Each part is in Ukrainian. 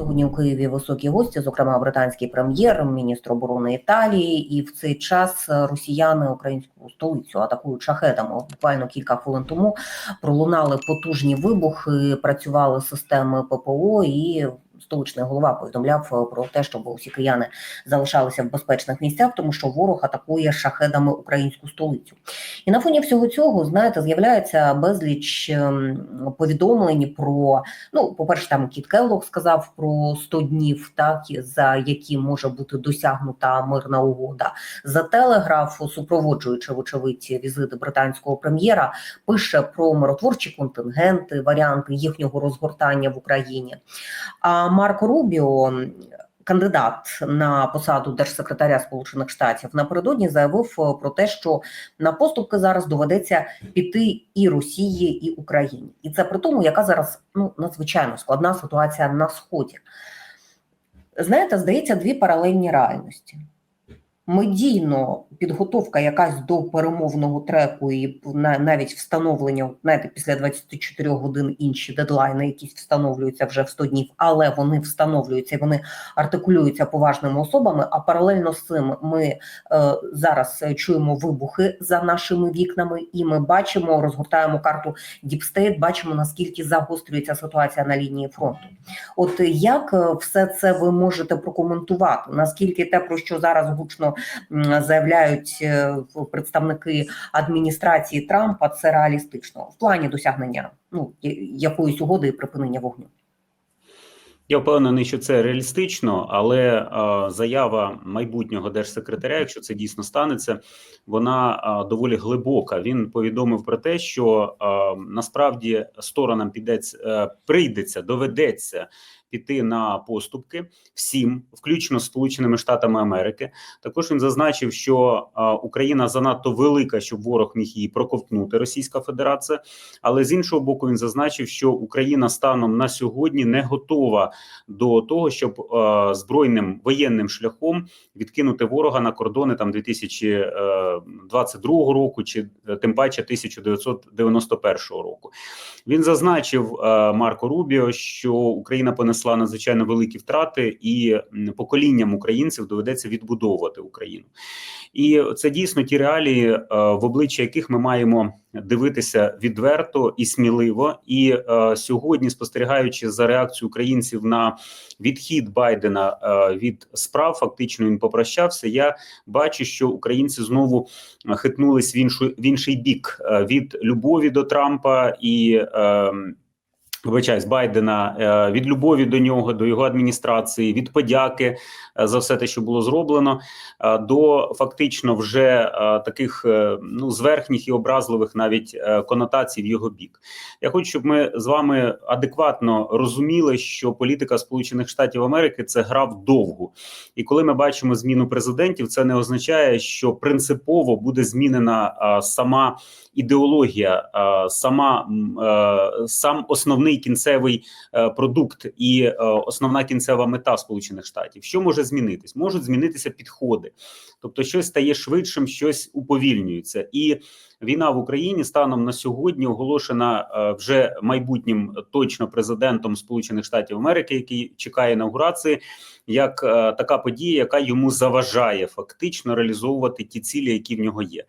Сьогодні у Києві високі гості, зокрема британський прем'єр, міністр оборони Італії, і в цей час росіяни українську столицю атакують шахедами. Буквально кілька хвилин тому пролунали потужні вибухи, працювали системи ППО і. Столичний голова повідомляв про те, щоб усі кияни залишалися в безпечних місцях, тому що ворог атакує шахедами українську столицю. І на фоні всього цього, знаєте, з'являється безліч ем, повідомлень про ну, по-перше, там Кіт Келлог сказав про 100 днів, так за які може бути досягнута мирна угода. За телеграф, супроводжуючи вочевидь візити британського прем'єра, пише про миротворчі контингенти, варіанти їхнього розгортання в Україні. А Марко Рубіо. Кандидат на посаду держсекретаря Сполучених Штатів напередодні заявив про те, що на поступки зараз доведеться піти і Росії, і Україні, і це при тому, яка зараз ну надзвичайно складна ситуація на сході. Знаєте, здається, дві паралельні реальності. Медійно підготовка якась до перемовного треку, і навіть встановлення знаєте, після 24 годин інші дедлайни, якісь встановлюються вже в 100 днів, але вони встановлюються і вони артикулюються поважними особами. А паралельно з цим ми е, зараз чуємо вибухи за нашими вікнами, і ми бачимо, розгортаємо карту Діпстейт, бачимо наскільки загострюється ситуація на лінії фронту. От як все це ви можете прокоментувати? Наскільки те, про що зараз гучно заявляють е, представники адміністрації Трампа, це реалістично в плані досягнення ну якоїсь угоди і припинення вогню. Я впевнений, що це реалістично, але е, заява майбутнього держсекретаря, якщо це дійсно станеться, вона е, доволі глибока. Він повідомив про те, що е, насправді сторонам підеться, е, прийдеться, доведеться піти на поступки всім, включно з Сполученими Штатами Америки. Також він зазначив, що Україна занадто велика, щоб ворог міг її проковтнути, Російська Федерація. Але з іншого боку, він зазначив, що Україна станом на сьогодні не готова до того, щоб збройним воєнним шляхом відкинути ворога на кордони там 2022 року, чи е, тим паче 1991 року. Він зазначив Марко Рубіо, що Україна понесла понесла надзвичайно великі втрати, і поколінням українців доведеться відбудовувати Україну. І це дійсно ті реалії, е, в обличчя яких ми маємо дивитися відверто і сміливо. І е, сьогодні, спостерігаючи за реакцією українців на відхід Байдена е, від справ, фактично він попрощався. Я бачу, що українці знову хитнулись в іншу в інший бік від любові до Трампа і. Е, Вибачаюсь, Байдена е, від любові до нього, до його адміністрації, від подяки е, за все те, що було зроблено, е, до фактично вже таких ну зверхніх і образливих навіть конотацій в його бік. Я хочу, щоб ми з вами адекватно розуміли, що політика Сполучених Штатів Америки це гра вдовгу, і коли ми бачимо зміну президентів, це не означає, що принципово буде змінена сама ідеологія, сама сам основний кінцевий е, продукт і е, основна кінцева мета Сполучених Штатів. Що може змінитись? Можуть змінитися підходи, тобто щось стає швидшим, щось уповільнюється і. Війна в Україні станом на сьогодні оголошена е, вже майбутнім точно президентом Сполучених Штатів Америки, який чекає інаугурації, як така подія, яка йому заважає фактично реалізовувати ті цілі, які в нього є.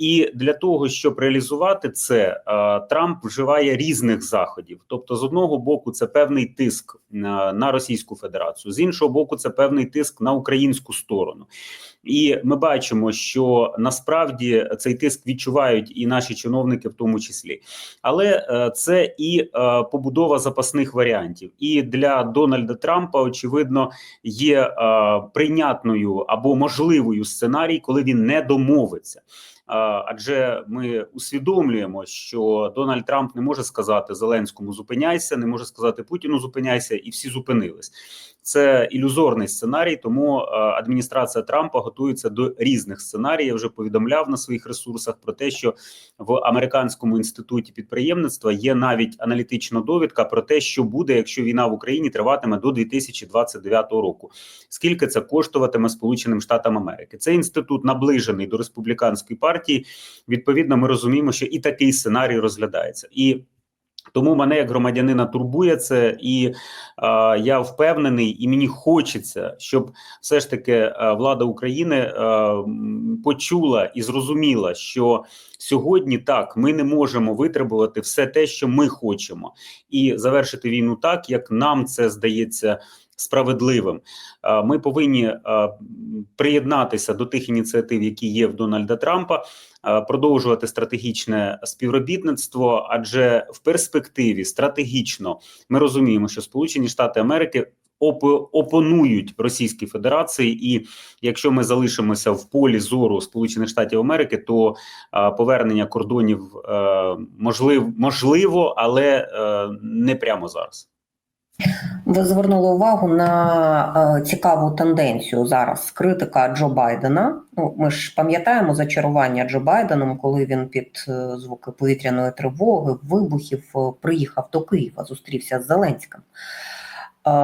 І для того, щоб реалізувати це, е, Трамп вживає різних заходів. Тобто, з одного боку, це певний тиск на Російську Федерацію, з іншого боку, це певний тиск на українську сторону. І ми бачимо, що насправді цей тиск відчувають і наші чиновники, в тому числі, але е, це і е, побудова запасних варіантів. І для Дональда Трампа очевидно є прийнятною або можливою сценарій, коли він не домовиться адже ми усвідомлюємо, що Дональд Трамп не може сказати Зеленському зупиняйся, не може сказати Путіну зупиняйся, і всі зупинились. Це ілюзорний сценарій, тому адміністрація Трампа готується до різних сценаріїв. Вже повідомляв на своїх ресурсах про те, що в американському інституті підприємництва є навіть аналітична довідка про те, що буде, якщо війна в Україні триватиме до 2029 року. Скільки це коштуватиме Сполученим Штатам Америки? Цей інститут наближений до республіканської партії. Відповідно, ми розуміємо, що і такий сценарій розглядається і. Тому мене як громадянина турбує це, і е, я впевнений, і мені хочеться, щоб все ж таки е, влада України е, почула і зрозуміла, що сьогодні так ми не можемо витребувати все те, що ми хочемо, і завершити війну так, як нам це здається справедливим. Е, Ми повинні е, приєднатися до тих ініціатив, які є в Дональда Трампа, е, продовжувати стратегічне співробітництво, адже в перспективі стратегічно ми розуміємо, що Сполучені Штати Америки опонують Російській Федерації, і якщо ми залишимося в полі зору Сполучених Штатів Америки, то е, повернення кордонів е, можлив, можливо, але е, не прямо зараз. Ви звернули увагу на е, цікаву тенденцію зараз критика Джо Байдена. Ну, ми ж пам'ятаємо зачарування Джо Байденом, коли він під е, звуки повітряної тривоги, вибухів е, приїхав до Києва, зустрівся з Зеленським.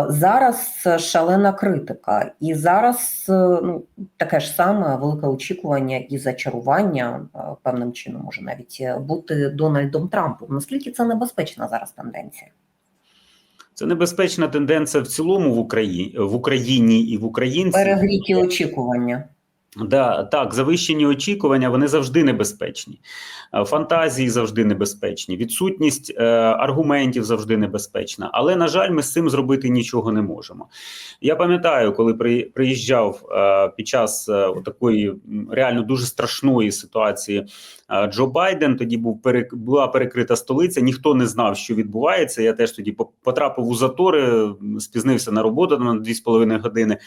Зараз шалена критика, і зараз ну, таке ж саме велике очікування і зачарування певним чином може навіть бути Дональдом Трампом. Наскільки це небезпечна зараз тенденція? Це небезпечна тенденція в цілому в Україні в Україні і в українців. Перегріті очікування. Да, так, завищені очікування вони завжди небезпечні. Е, Фантазії завжди небезпечні, відсутність е, аргументів завжди небезпечна. Але на жаль, ми з цим зробити нічого не можемо. Я пам'ятаю, коли при, приїжджав е, під час е, такої реально дуже страшної ситуації Джо Байден. Тоді був перек, була перекрита столиця. Ніхто не знав, що відбувається. Я теж тоді потрапив у затори, спізнився на роботу на 2,5 години.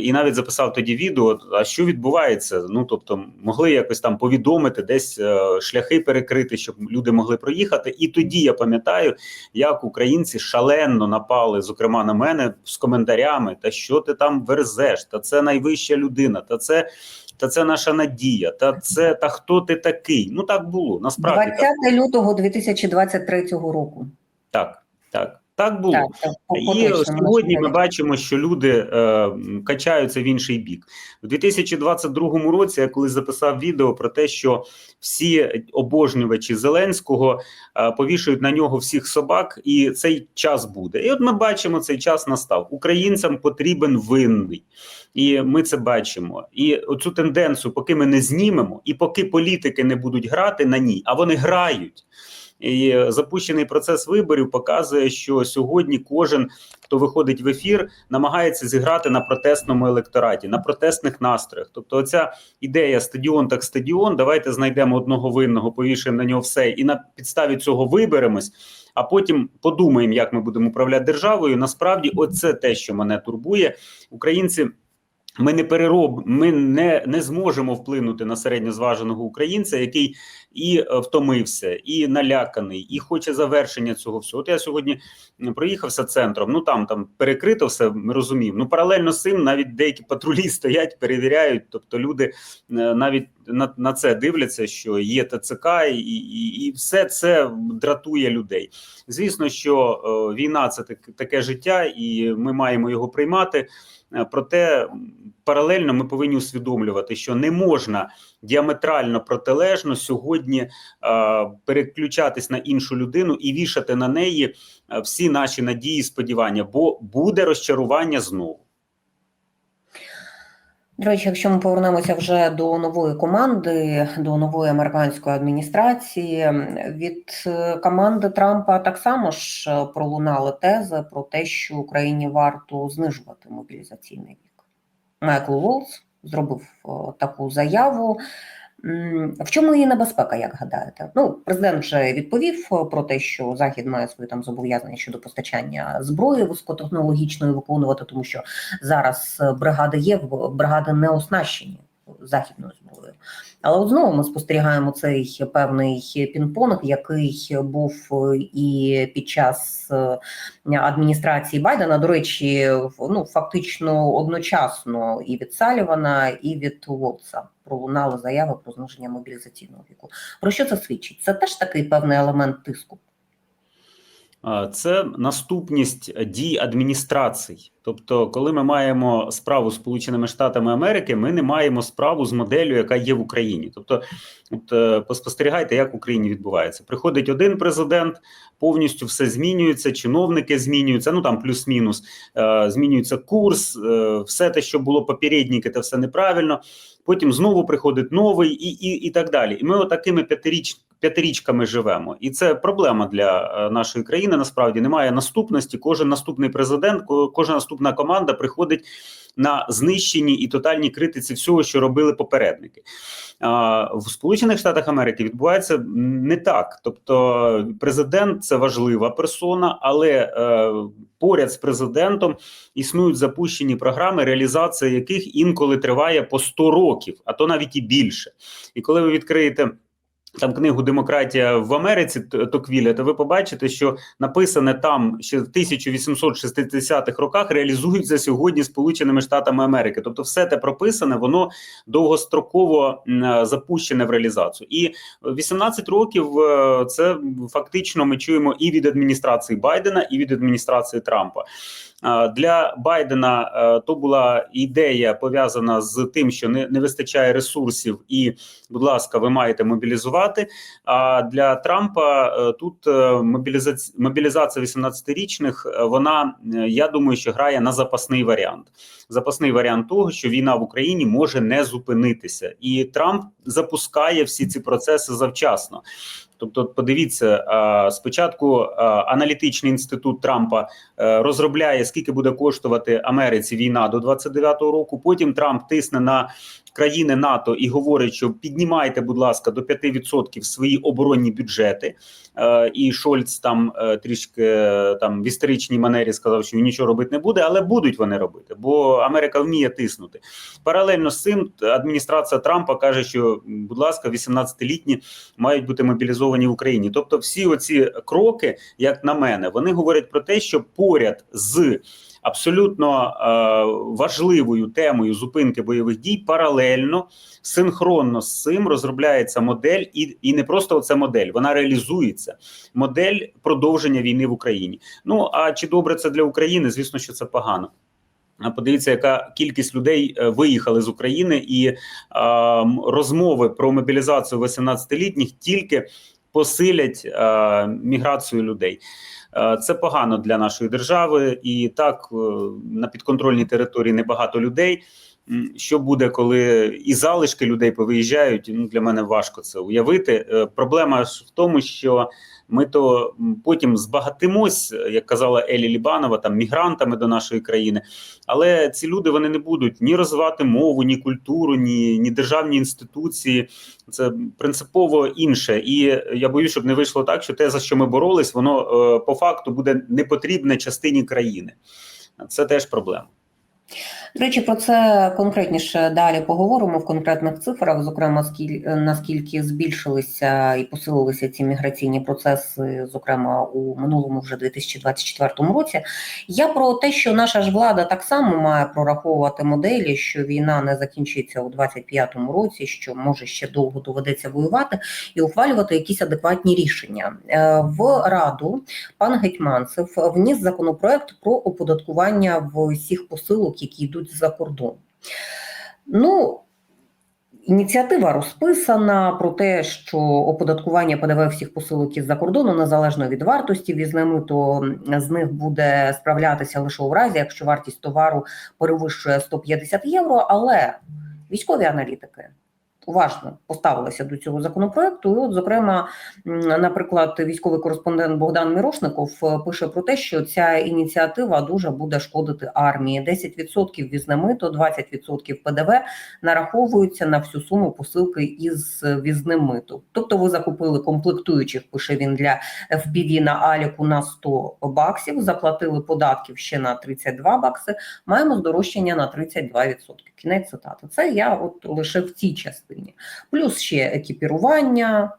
І навіть записав тоді відео. А що відбувається? Ну тобто, могли якось там повідомити, десь е, шляхи перекрити, щоб люди могли проїхати. І тоді я пам'ятаю, як українці шалено напали, зокрема на мене, з коментарями: та що ти там верзеш? Та це найвища людина, та це. Та це наша надія, та це та хто ти такий? Ну так було. Насправді 20 лютого 2023 року. так, так, так було. Так, так, І сьогодні ми бачимо, що люди е, качаються в інший бік. У 2022 році я колись записав відео про те, що всі обожнювачі Зеленського е, повішують на нього всіх собак, і цей час буде. І от ми бачимо, цей час настав. Українцям потрібен винний, і ми це бачимо. І оцю тенденцію, поки ми не знімемо, і поки політики не будуть грати на ній, а вони грають. І запущений процес виборів показує, що сьогодні кожен, хто виходить в ефір, намагається зіграти на протестному електораті, на протестних настроях. Тобто, оця ідея стадіон так стадіон. Давайте знайдемо одного винного, повішаємо на нього все, і на підставі цього виберемось. А потім подумаємо, як ми будемо управляти державою. Насправді, оце те, що мене турбує. Українці. Ми не перероб, ми не, не зможемо вплинути на середньозваженого українця, який і е, втомився, і наляканий, і хоче завершення цього всього. От я сьогодні проїхався центром. Ну там там перекрито все. Ми розуміємо. Ну паралельно з цим навіть деякі патрулі стоять, перевіряють. Тобто люди е, навіть на, на це дивляться, що є ТЦК, і, і, і все це дратує людей. Звісно, що е, війна це так, таке життя, і ми маємо його приймати. Е, Проте паралельно ми повинні усвідомлювати, що не можна діаметрально протилежно сьогодні е, переключатись на іншу людину і вішати на неї е, всі наші надії, і сподівання, бо буде розчарування знову. До речі, якщо ми повернемося вже до нової команди, до нової американської адміністрації, від е, команди Трампа так само ж е, пролунали тези про те, що Україні варто знижувати мобілізаційний вік. Майкл Волц зробив е, таку заяву. В чому її небезпека, як гадаєте? Ну, президент вже відповів е, про те, що Захід має свої там зобов'язання щодо постачання зброї високотехнологічної виконувати, тому що зараз е, бригади є, бригади не оснащені західною зброєю. Але от знову ми спостерігаємо цей певний пінг-понг, який був е, і під час е, адміністрації Байдена. До речі, ну фактично одночасно і від Салівана, і від Волца пролунали заяви про зниження мобілізаційного віку. Про що це свідчить? Це теж такий певний елемент тиску. Це наступність дій адміністрацій. Тобто, коли ми маємо справу з Сполученими Штатами Америки, ми не маємо справу з моделлю, яка є в Україні. Тобто, от е, поспостерігайте, як в Україні відбувається. Приходить один президент, повністю все змінюється, чиновники змінюються. Ну там плюс-мінус, е, змінюється курс, е, все те, що було попередники, це все неправильно. Потім знову приходить новий, і і, і так далі. І ми отакими п'ятиріч, п'ятирічками живемо. І це проблема для е, нашої країни. Насправді немає наступності. Кожен наступний президент, кожна наступна команда приходить на знищенні і тотальній критиці всього, що робили попередники. А, в Сполучених Штатах Америки відбувається не так. Тобто, президент це важлива персона, але е, поряд з президентом існують запущені програми, реалізація яких інколи триває по 100 років, а то навіть і більше. І коли ви відкриєте. Там книгу Демократія в Америці Токвіля, то ви побачите, що написане там ще в 1860-х роках реалізується сьогодні Сполученими Штатами Америки. Тобто, все те прописане, воно довгостроково е, запущене в реалізацію. І 18 років е, це фактично ми чуємо і від адміністрації Байдена, і від адміністрації Трампа. Для Байдена е, то була ідея пов'язана з тим, що не, не вистачає ресурсів, і, будь ласка, ви маєте мобілізувати. А для Трампа е, тут е, мобілізація, мобілізація 18-річних, е, вона я думаю, що грає на запасний варіант. Запасний варіант того, що війна в Україні може не зупинитися, і Трамп запускає всі ці процеси завчасно. Тобто, подивіться, спочатку аналітичний інститут Трампа е, розробляє, скільки буде коштувати Америці війна до 29-го року. Потім Трамп тисне на країни НАТО і говорить, що піднімайте, будь ласка, до 5% свої оборонні бюджети. Е, І Шольц там е, трішки е, там в історичній манері сказав, що він нічого робити не буде, але будуть вони робити, бо Америка вміє тиснути. Паралельно з цим адміністрація Трампа каже, що будь ласка, 18-літні мають бути мобілізовані в Україні. Тобто, всі оці кроки, як на мене, вони говорять про те, що поряд з абсолютно е, важливою темою зупинки бойових дій паралельно синхронно з цим розробляється модель, і, і не просто оця модель, вона реалізується. Модель продовження війни в Україні. Ну а чи добре це для України? Звісно, що це погано. Подивіться, яка кількість людей е, виїхали з України, і е, розмови про мобілізацію 18-літніх тільки посилять е, міграцію людей. Е, Це погано для нашої держави, і так е, на підконтрольній території небагато людей. Що буде, коли і залишки людей повиїжджають? Ну для мене важко це уявити. Е, Проблема ж в тому, що ми то потім збагатимось, як казала Елі Лібанова, там мігрантами до нашої країни. Але ці люди вони не будуть ні розвивати мову, ні культуру, ні, ні державні інституції. Це принципово інше. І я боюсь, щоб не вийшло так, що те, за що ми боролись, воно е, по факту буде непотрібне частині країни. Це теж проблема. До речі, про це конкретніше далі поговоримо в конкретних цифрах, зокрема, скіль, наскільки збільшилися і посилилися ці міграційні процеси, зокрема у минулому вже 2024 році. Я про те, що наша ж влада так само має прораховувати моделі, що війна не закінчиться у 2025 році, що може ще довго доведеться воювати, і ухвалювати якісь адекватні рішення. Е, В раду пан Гетьманцев вніс законопроект про оподаткування всіх посилок, які йдуть за кордон. Ну, Ініціатива розписана про те, що оподаткування ПДВ всіх посилок із-за кордону незалежно від вартості візними, то з них буде справлятися лише у разі, якщо вартість товару перевищує 150 євро. Але військові аналітики уважно поставилися до цього законопроекту. І, от, зокрема, наприклад, військовий кореспондент Богдан Мірошников е, пише про те, що ця ініціатива дуже буде шкодити армії. 10% візне мито, 20% ПДВ нараховуються на всю суму посилки із візним митом. Тобто, ви закупили комплектуючих, пише він для FPV на Аліку на 100 баксів, заплатили податків ще на 32 бакси. Маємо здорожчання на 32%. Кінець цитати. Це я от лише в цій частині. Плюс ще екіпірування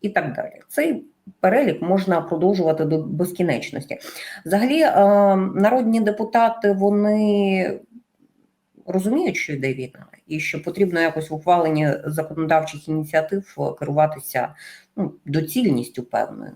і так далі. Цей перелік можна продовжувати до безкінечності. Взагалі, е, народні депутати вони розуміють, що йде війна, і що потрібно якось в ухваленні законодавчих ініціатив керуватися ну, доцільністю певною.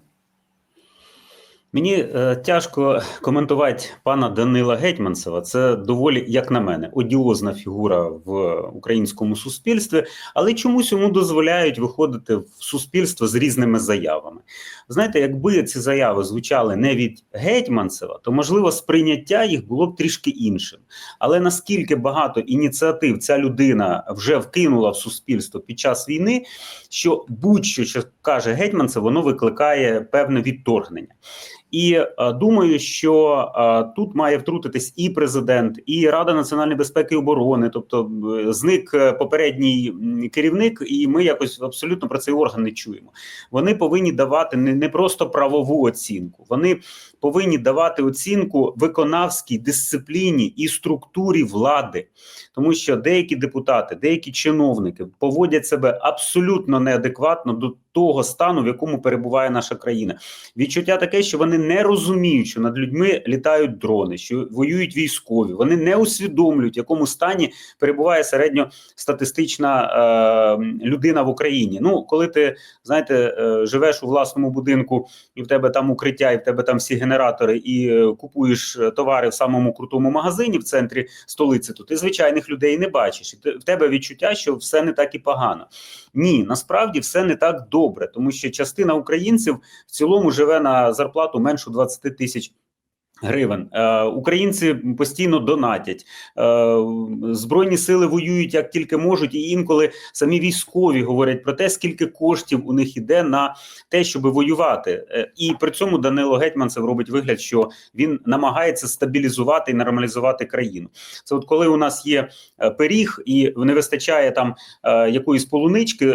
Мені е, тяжко коментувати пана Данила Гетьманцева. Це доволі, як на мене, одіозна фігура в українському суспільстві, але чомусь йому дозволяють виходити в суспільство з різними заявами. Знаєте, якби ці заяви звучали не від Гетьманцева, то можливо сприйняття їх було б трішки іншим. Але наскільки багато ініціатив ця людина вже вкинула в суспільство під час війни, що будь-що що каже Гетьманцев, воно викликає певне відторгнення. І е, думаю, що е, тут має втрутитись і президент, і Рада національної безпеки і оборони, тобто е, зник попередній керівник, і ми якось абсолютно про цей орган не чуємо. Вони повинні давати не просто правову оцінку, вони повинні давати оцінку виконавській дисципліні і структурі влади, тому що деякі депутати, деякі чиновники поводять себе абсолютно неадекватно до того стану, в якому перебуває наша країна. Відчуття таке, що вони не розуміють, що над людьми літають дрони, що воюють військові. Вони не усвідомлюють, в якому стані перебуває середньостатистична е, людина в Україні. Ну, коли ти знаєте, е, живеш у власному будинку, і в тебе там укриття, і в тебе там всі генератори, і е, купуєш е, товари в самому крутому магазині в центрі столиці, то ти звичайних людей не бачиш. І в тебе відчуття, що все не так і погано. Ні, насправді все не так добре, тому що частина українців в цілому живе на зарплату меншу 20 тисяч. Гривень е, українці постійно донатять, е, збройні сили воюють як тільки можуть, і інколи самі військові говорять про те, скільки коштів у них іде на те, щоб воювати. Е, і при цьому Данило Гетьманцев робить вигляд, що він намагається стабілізувати і нормалізувати країну. Це от коли у нас є пиріг і не вистачає там якоїсь полунички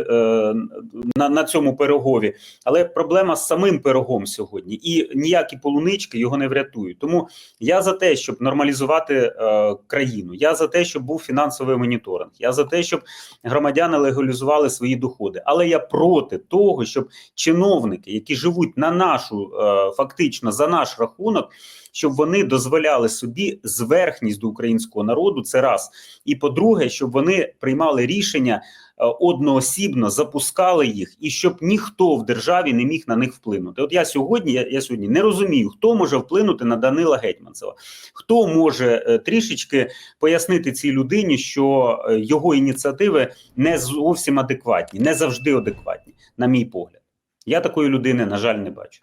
на, на цьому пирогові, але проблема з самим пирогом сьогодні, і ніякі полунички його не врятують. Тому я за те, щоб нормалізувати е, країну. Я за те, щоб був фінансовий моніторинг. Я за те, щоб громадяни легалізували свої доходи. Але я проти того, щоб чиновники, які живуть на нашу е, фактично за наш рахунок, щоб вони дозволяли собі зверхність до українського народу. Це раз. І по-друге, щоб вони приймали рішення одноосібно, запускали їх, і щоб ніхто в державі не міг на них вплинути. От я сьогодні, я, я сьогодні не розумію, хто може вплинути на Данила Гетьманцева, хто може е, трішечки пояснити цій людині, що е, його ініціативи не зовсім адекватні, не завжди адекватні, на мій погляд. Я такої людини, на жаль, не бачу.